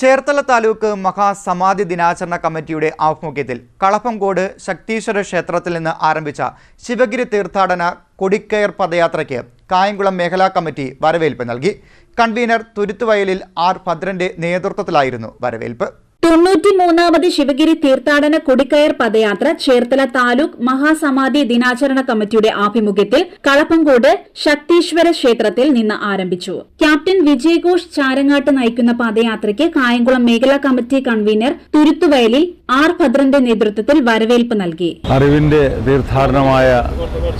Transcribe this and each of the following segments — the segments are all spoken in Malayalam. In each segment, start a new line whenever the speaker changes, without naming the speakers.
ചേർത്തല താലൂക്ക് മഹാസമാധി ദിനാചരണ കമ്മിറ്റിയുടെ ആഭിമുഖ്യത്തിൽ കളപ്പംകോട് ശക്തീശ്വര ക്ഷേത്രത്തിൽ നിന്ന് ആരംഭിച്ച ശിവഗിരി തീർത്ഥാടന കൊടിക്കയർ പദയാത്രയ്ക്ക് കായംകുളം മേഖലാ കമ്മിറ്റി വരവേൽപ്പ് നൽകി. കൺവീനർ തുരുത്തുവയലിൽ ആർ ഭദ്രന്റെ നേതൃത്വത്തിലായിരുന്നു വരവേൽപ്പ്.
തൊണ്ണൂറ്റിമൂന്നാമത് ശിവഗിരി തീർത്ഥാടന കൊടിക്കയർ പദയാത്ര ചേർത്തല താലൂക്ക് മഹാസമാധി ദിനാചരണ കമ്മിറ്റിയുടെ ആഭിമുഖ്യത്തിൽ കളപ്പങ്കോട് ശക്തീശ്വര ക്ഷേത്രത്തിൽ നിന്ന് ആരംഭിച്ചു. ക്യാപ്റ്റൻ വിജയഘോഷ് ചാരങ്ങാട്ട് നയിക്കുന്ന പദയാത്രയ്ക്ക് കായംകുളം മേഖലാ കമ്മിറ്റി കൺവീനർ തുരുത്തുവയലിൽ ആർ ഭദ്രന്റെ നേതൃത്വത്തിൽ വരവേൽപ്പ് നൽകി.
അറിവിന്റെ തീർത്ഥാടനമായ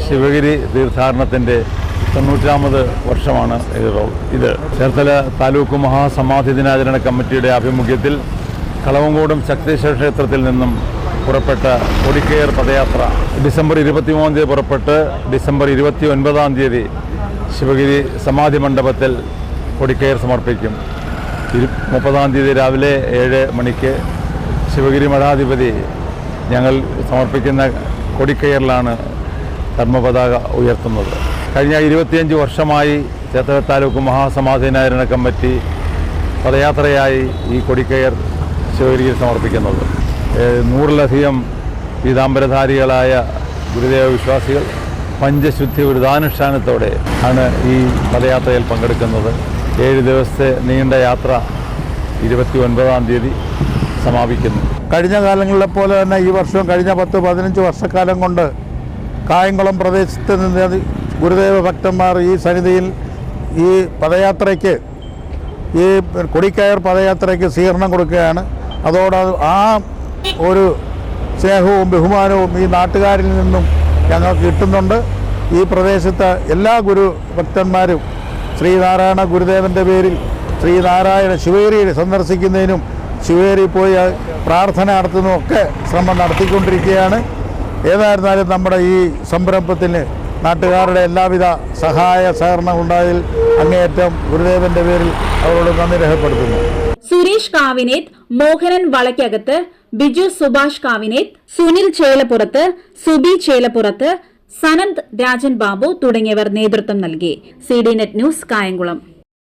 ശിവഗിരി തീർത്ഥാടനത്തിന്റെ തൊണ്ണൂറ്റാമത് വർഷമാണ് ഇത് ചേർത്തല താലൂക്ക് മഹാസമാധി ദിനാചരണ കമ്മിറ്റിയുടെ ആഭിമുഖ്യത്തിൽ കളവങ്കോടും ശക്തീശ്വര ക്ഷേത്രത്തിൽ നിന്നും പുറപ്പെട്ട കൊടിക്കയർ പദയാത്ര ഡിസംബർ ഇരുപത്തിമൂന്നാം തീയതി പുറപ്പെട്ട് ഡിസംബർ ഇരുപത്തി ഒൻപതാം തീയതി ശിവഗിരി സമാധി മണ്ഡപത്തിൽ കൊടിക്കയർ സമർപ്പിക്കും. ഇരു മുപ്പതാം തീയതി രാവിലെ ഏഴ് മണിക്ക് ശിവഗിരി മഠാധിപതി ഞങ്ങൾ സമർപ്പിക്കുന്ന കൊടിക്കയറിലാണ് ധർമ്മപതാക ഉയർത്തുന്നത്. കഴിഞ്ഞ ഇരുപത്തിയഞ്ച് വർഷമായി ചേത്തല താലൂക്ക് മഹാസമാധിനാരണ കമ്മിറ്റി പദയാത്രയായി ഈ കൊടിക്കയർ ശിവഗിരിയിൽ സമർപ്പിക്കുന്നത്. നൂറിലധികം പീതാംബരധാരികളായ ഗുരുദേവ വിശ്വാസികൾ പഞ്ചശുദ്ധി വ്രതാനുഷ്ഠാനത്തോടെ ആണ് ഈ പദയാത്രയിൽ പങ്കെടുക്കുന്നത്. ഏഴ് ദിവസത്തെ നീണ്ട യാത്ര ഇരുപത്തി ഒൻപതാം തീയതി സമാപിക്കുന്നു.
കഴിഞ്ഞ കാലങ്ങളിലെ പോലെ തന്നെ ഈ വർഷവും കഴിഞ്ഞ പത്ത് പതിനഞ്ച് വർഷക്കാലം കൊണ്ട് കായംകുളം പ്രദേശത്ത് നിന്ന് ഗുരുദേവ ഭക്തന്മാർ ഈ സന്നിധിയിൽ ഈ പദയാത്രയ്ക്ക് ഈ കൊടിക്കയർ പദയാത്രയ്ക്ക് സ്വീകരണം കൊടുക്കുകയാണ്. അതോടെ ആ ഒരു സ്നേഹവും ബഹുമാനവും ഈ നാട്ടുകാരിൽ നിന്നും ഞങ്ങൾക്ക് കിട്ടുന്നുണ്ട്. ഈ പ്രദേശത്തെ എല്ലാ ഗുരു ഭക്തന്മാരും ശ്രീനാരായണ ഗുരുദേവന്റെ പേരിൽ ശ്രീനാരായണ ശിവേരിയെ സന്ദർശിക്കുന്നതിനും ശിവേരി പോയി പ്രാർത്ഥന നടത്തുന്നതൊക്കെ ശ്രമം നടത്തിക്കൊണ്ടിരിക്കുകയാണ്. ഏതായിരുന്നാലും നമ്മുടെ ഈ സംരംഭത്തിന് നാട്ടുകാരുടെ എല്ലാവിധ സഹായ സഹകരണം ഉണ്ടായതിൽ അങ്ങേയറ്റം ഗുരുദേവന്റെ പേരിൽ അവരോട് നന്ദി രേഖപ്പെടുത്തുന്നു.
സുരേഷ് കാവിനേത് മോഹനൻ വളയ്ക്കകത്ത് ബിജു സുഭാഷ് കാവിനേത് സുനിൽ ചേലപ്പുറത്ത് സുബി ചേലപ്പുറത്ത് സനന്ത് രാജൻ ബാബു തുടങ്ങിയവർ നേതൃത്വം നൽകി. C D net news Kayamkulam.